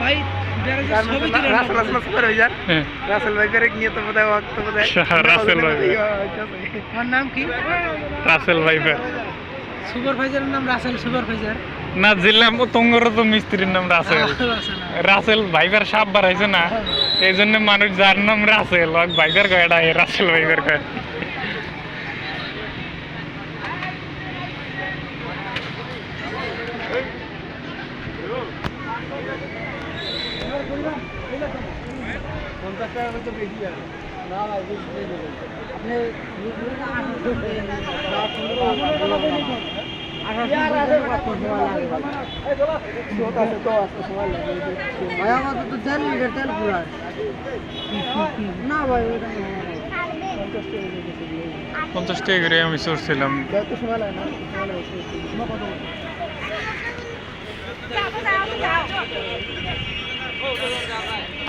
ভাই করে নিয়ে তো বোধহয় ওয়াক্ত বোধহয় রাসেল ভাই। তোমার নাম কি? রাসেল ভাইফার সুপারভাইজারের নাম রাসেল সুপারভাইজার। না জিল্লাম তঙ্গর তো মিস্ত্রির নাম রাসেল। রাসেল ভাইবার সাপ বাড়াইছে না। এই জন্য মানুষ যার নাম রাসেল ভাইবার কয় এটা এ রাসেল ভাইবার কয়। পঞ্চাশ টাকা তো বেশি যাবে না পঞ্চাশ টাকা করে আমি চড়ছিলাম हो, हो, हो